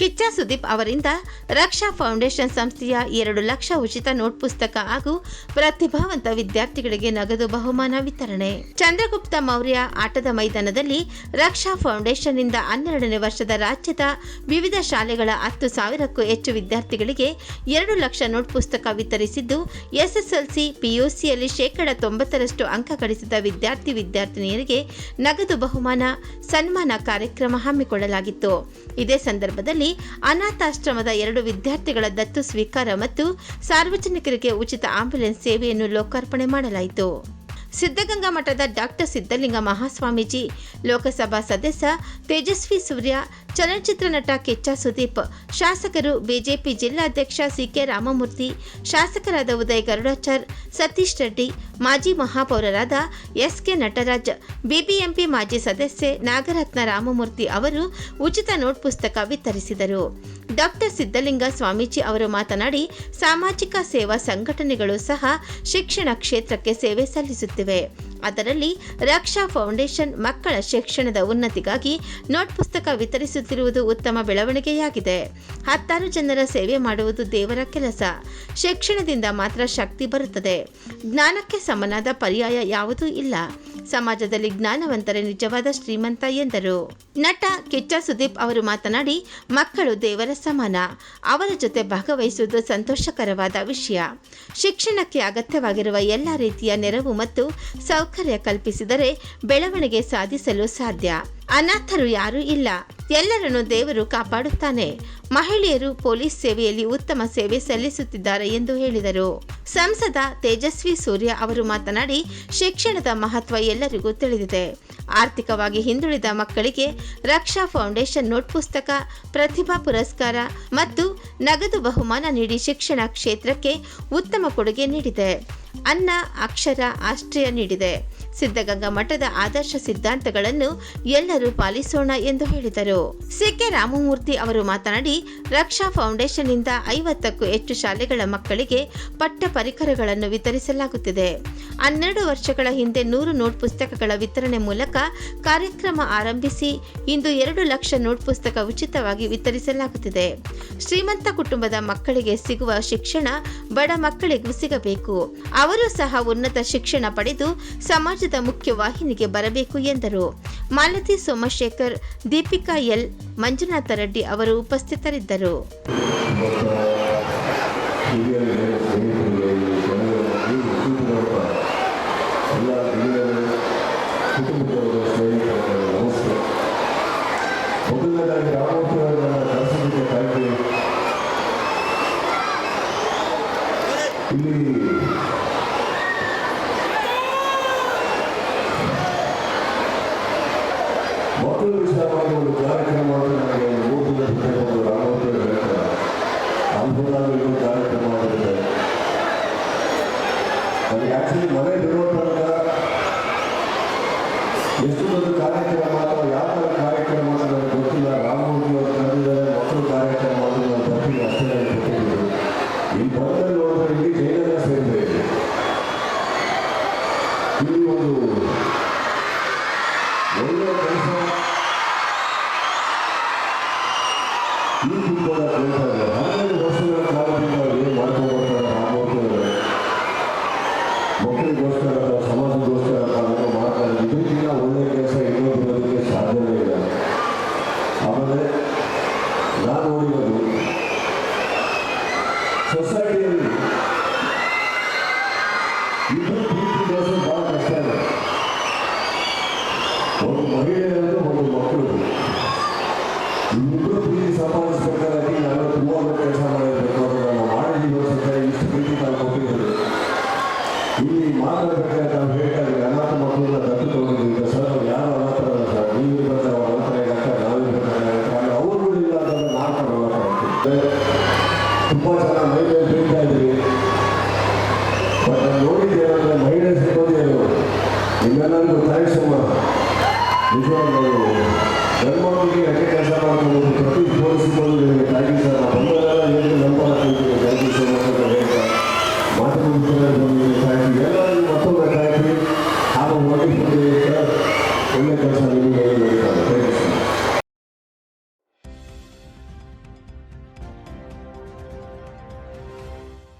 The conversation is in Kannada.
ಕಿಚ್ಚ ಸುದೀಪ್ ಅವರಿಂದ ರಕ್ಷಾ ಫೌಂಡೇಶನ್ ಸಂಸ್ಥೆಯ ಎರಡು ಲಕ್ಷ ಉಚಿತ ನೋಟ್ ಪುಸ್ತಕ ಹಾಗೂ ಪ್ರತಿಭಾವಂತ ವಿದ್ಯಾರ್ಥಿಗಳಿಗೆ ನಗದು ಬಹುಮಾನ ವಿತರಣೆ. ಚಂದ್ರಗುಪ್ತ ಮೌರ್ಯ ಆಟದ ಮೈದಾನದಲ್ಲಿ ರಕ್ಷಾ ಫೌಂಡೇಶನ್ನಿಂದ ಹನ್ನೆರಡನೇ ವರ್ಷದ ರಾಜ್ಯದ ವಿವಿಧ ಶಾಲೆಗಳ ಹತ್ತು ಸಾವಿರಕ್ಕೂ ಹೆಚ್ಚು ವಿದ್ಯಾರ್ಥಿಗಳಿಗೆ ಎರಡು ಲಕ್ಷ ನೋಟ್ ಪುಸ್ತಕ ವಿತರಿಸಿದ್ದು, ಎಸ್ಎಸ್ಎಲ್ಸಿ, ಪಿಯುಸಿಯಲ್ಲಿ ಶೇಕಡ ತೊಂಬತ್ತರಷ್ಟು ಅಂಕ ಗಳಿಸಿದ ವಿದ್ಯಾರ್ಥಿ ವಿದ್ಯಾರ್ಥಿನಿಯರಿಗೆ ನಗದು ಬಹುಮಾನ ಸನ್ಮಾನ ಕಾರ್ಯಕ್ರಮ ಹಮ್ಮಿಕೊಳ್ಳಲಾಗಿತ್ತು. ಇದೇ ಸಂದರ್ಭದಲ್ಲಿ ಅನಾಥಾಶ್ರಮದ ಎರಡು ವಿದ್ಯಾರ್ಥಿಗಳ ದತ್ತು ಸ್ವೀಕಾರ ಮತ್ತು ಸಾರ್ವಜನಿಕರಿಗೆ ಉಚಿತ ಆಂಬ್ಯುಲೆನ್ಸ್ ಸೇವೆಯನ್ನು ಲೋಕಾರ್ಪಣೆ ಮಾಡಲಾಯಿತು. ಸಿದ್ಧಗಂಗಾ ಮಠದ ಡಾಕ್ಟರ್ ಸಿದ್ಧಲಿಂಗ ಮಹಾಸ್ವಾಮೀಜಿ, ಲೋಕಸಭಾ ಸದಸ್ಯ ತೇಜಸ್ವಿ ಸೂರ್ಯ, ಚಲನಚಿತ್ರ ನಟ ಕೆಚ್ಚ ಸುದೀಪ್, ಶಾಸಕರು ಬಿಜೆಪಿ ಜಿಲ್ಲಾಧ್ಯಕ್ಷ ಸಿ ಕೆ ರಾಮಮೂರ್ತಿ, ಶಾಸಕರಾದ ಉದಯ್ ಗರುಡಾಚಾರ್, ಸತೀಶ್ ರೆಡ್ಡಿ, ಮಾಜಿ ಮಹಾಪೌರರಾದ ಎಸ್ ಕೆ ನಟರಾಜ್, ಬಿಬಿಎಂಪಿ ಮಾಜಿ ಸದಸ್ಯೆ ನಾಗರತ್ನ ರಾಮಮೂರ್ತಿ ಅವರು ಉಚಿತ ನೋಟ್ ಪುಸ್ತಕ ವಿತರಿಸಿದರು. ಡಾಕ್ಟರ್ ಸಿದ್ಧಲಿಂಗ ಸ್ವಾಮೀಜಿ ಅವರು ಮಾತನಾಡಿ, ಸಾಮಾಜಿಕ ಸೇವಾ ಸಂಘಟನೆಗಳು ಸಹ ಶಿಕ್ಷಣ ಕ್ಷೇತ್ರಕ್ಕೆ ಸೇವೆ ಸಲ್ಲಿಸುತ್ತಿವೆ. activate. ಅದರಲ್ಲಿ ರಕ್ಷಾ ಫೌಂಡೇಶನ್ ಮಕ್ಕಳ ಶಿಕ್ಷಣದ ಉನ್ನತಿಗಾಗಿ ನೋಟ್ ಪುಸ್ತಕ ವಿತರಿಸುತ್ತಿರುವುದು ಉತ್ತಮ ಬೆಳವಣಿಗೆಯಾಗಿದೆ. ಹತ್ತಾರು ಜನರ ಸೇವೆ ಮಾಡುವುದು ದೇವರ ಕೆಲಸ. ಶಿಕ್ಷಣದಿಂದ ಮಾತ್ರ ಶಕ್ತಿ ಬರುತ್ತದೆ. ಜ್ಞಾನಕ್ಕೆ ಸಮನಾದ ಪರ್ಯಾಯ ಯಾವುದೂ ಇಲ್ಲ. ಸಮಾಜದಲ್ಲಿ ಜ್ಞಾನವಂತರೇ ನಿಜವಾದ ಶ್ರೀಮಂತ ಎಂದರು. ನಟ ಕಿಚ್ಚ ಸುದೀಪ್ ಅವರು ಮಾತನಾಡಿ, ಮಕ್ಕಳು ದೇವರ ಸಮಾನ. ಅವರ ಜೊತೆ ಭಾಗವಹಿಸುವುದು ಸಂತೋಷಕರವಾದ ವಿಷಯ. ಶಿಕ್ಷಣಕ್ಕೆ ಅಗತ್ಯವಾಗಿರುವ ಎಲ್ಲ ರೀತಿಯ ನೆರವು ಮತ್ತು ಸೌಕರ್ಯ ಕಲ್ಪಿಸಿದರೆ ಬೆಳವಣಿಗೆ ಸಾಧಿಸಲು ಸಾಧ್ಯ. ಅನಾಥರು ಯಾರೂ ಇಲ್ಲ. ಎಲ್ಲರನ್ನು ದೇವರು ಕಾಪಾಡುತ್ತಾನೆ. ಮಹಿಳೆಯರು ಪೊಲೀಸ್ ಸೇವೆಯಲ್ಲಿ ಉತ್ತಮ ಸೇವೆ ಸಲ್ಲಿಸುತ್ತಿದ್ದಾರೆ ಎಂದು ಹೇಳಿದರು. ಸಂಸದ ತೇಜಸ್ವಿ ಸೂರ್ಯ ಅವರು ಮಾತನಾಡಿ, ಶಿಕ್ಷಣದ ಮಹತ್ವ ಎಲ್ಲರಿಗೂ ತಿಳಿದಿದೆ. ಆರ್ಥಿಕವಾಗಿ ಹಿಂದುಳಿದ ಮಕ್ಕಳಿಗೆ ರಕ್ಷಾ ಫೌಂಡೇಶನ್ ನೋಟ್ ಪುಸ್ತಕ, ಪ್ರತಿಭಾ ಪುರಸ್ಕಾರ ಮತ್ತು ನಗದು ಬಹುಮಾನ ನೀಡಿ ಶಿಕ್ಷಣ ಕ್ಷೇತ್ರಕ್ಕೆ ಉತ್ತಮ ಕೊಡುಗೆ ನೀಡಿದೆ. ಅನ್ನ, ಅಕ್ಷರ, ಆಶ್ರಯ ನೀಡಿದೆ. ಸಿದ್ಧಗಂಗಾ ಮಠದ ಆದರ್ಶ ಸಿದ್ಧಾಂತಗಳನ್ನು ಎಲ್ಲರೂ ಪಾಲಿಸೋಣ ಎಂದು ಹೇಳಿದರು. ಸಿಕೆ ರಾಮಮೂರ್ತಿ ಅವರು ಮಾತನಾಡಿ ರಕ್ಷಾ ಫೌಂಡೇಶನ್ನಿಂದ ಐವತ್ತಕ್ಕೂ ಹೆಚ್ಚು ಶಾಲೆಗಳ ಮಕ್ಕಳಿಗೆ ಪಠ್ಯ ಪರಿಕರಗಳನ್ನು ವಿತರಿಸಲಾಗುತ್ತಿದೆ. ಹನ್ನೆರಡು ವರ್ಷಗಳ ಹಿಂದೆ ನೂರು ನೋಟ್ ಪುಸ್ತಕಗಳ ವಿತರಣೆ ಮೂಲಕ ಕಾರ್ಯಕ್ರಮ ಆರಂಭಿಸಿ ಇಂದು ಎರಡು ಲಕ್ಷ ನೋಟ್ ಪುಸ್ತಕ ಉಚಿತವಾಗಿ ವಿತರಿಸಲಾಗುತ್ತಿದೆ. ಶ್ರೀಮಂತ ಕುಟುಂಬದ ಮಕ್ಕಳಿಗೆ ಸಿಗುವ ಶಿಕ್ಷಣ ಬಡ ಮಕ್ಕಳಿಗೂ ಸಿಗಬೇಕು. ಅವರು ಸಹ ಉನ್ನತ ಶಿಕ್ಷಣ ಪಡೆದು ಸಮಾಜದ ಮುಖ್ಯವಾಹಿನಿಗೆ ಬರಬೇಕು ಎಂದರು. ಮಾಲತಿ ಸೋಮಶೇಖರ್ ದೀಪಿಕಾ ಎಲ್ ಮಂಜುನಾಥ ರೆಡ್ಡಿ ಅವರು ಉಪಸ್ಥಿತರಿದ್ದರು. ಮೊದಲನೇದಾಗಿ ಸ್ನೇಹಿತರಿಗೆ ಈ ಜನರಲ್ಲಿ ಕೂತಿರುವಂಥ ಎಲ್ಲ ಹಿರಿಯರು ಕುಟುಂಬದವರು ಸ್ನೇಹಿತರು ನಮಸ್ತೆ ಮೊದಲನೇದಾಗಿ ರಾಮಮೂರ್ತಿ ಅವರನ್ನ ಕಳಿಸೋದಕ್ಕೆ ಕಾಯ್ದೆ ಇಲ್ಲಿ ಮಕ್ಕಳ ವಿಷಯವಾಗಿ ಒಂದು ಕಾರ್ಯಕ್ರಮವನ್ನು ನನಗೆ ಮೂರು ದಿನ ಹಿಂದೆ ಒಂದು ರಾಮಮೂರ್ತಿ ಅವರು ಹೇಳ್ತಾರೆ ಅನುಭವದಲ್ಲಿ ಒಂದು ಕಾರ್ಯಕ್ರಮ ಮಾಡಿದೆ ನನಗೆ ಮನೆ ಎಷ್ಟು ಕಾರ್ಯಕ್ರಮ ಅಥವಾ ಯಾವ ಥರ ಕಾರ್ಯಕ್ರಮ ಅಂತ ಗೊತ್ತಿಲ್ಲ. ರಾಮಮೂರ್ತಿ ಅವರು ಕರೆದಿದ್ದಾರೆ ಮಕ್ಕಳು ಕಾರ್ಯಕ್ರಮ ಬರ್ತೀನಿ ಅಷ್ಟೇ ನನಗೆ ಈ ಇಲ್ಲಿ ಬಂದಲ್ಲಿ ನೋಡಿದ್ರೆ ಇಲ್ಲಿ ಇಲ್ಲಿ ಒಂದು ಒಳ್ಳೆಯ ಕೆಲಸ ಸಾಧ್ಯವೇ ಇಲ್ಲ ಆಮೇಲೆ ನಾನು ನೋಡಿರೋದು ಸೊಸೈಟಿಯಲ್ಲಿ ಇಬ್ಬರು ಪ್ರೀತಿ ಬೆಳೆಸೋದು ಭಾಳ ಕಷ್ಟ ಇದೆ. ಒಂದು ಮಹಿಳೆಯರು ಒಂದು ಮಕ್ಕಳು ಏನಂದ್ರೆ ಮಹಿಳೆ ಸಿಬ್ಬಂದಿಯರು ನಿಮ್ಮೆಲ್ಲರಿಗೂ ಥ್ಯಾಂಕ್ಸ್ ಅಮ್ಮ ನಿಜವಾಗ್ಲೂ ಗಂಡ್ಮಕ್ಳಿಗೆ ಯಾಕೆ ಕೆಲಸ ಮಾಡ್ಕೊಂಡು ಪ್ರತಿ ನಿಮಗೆ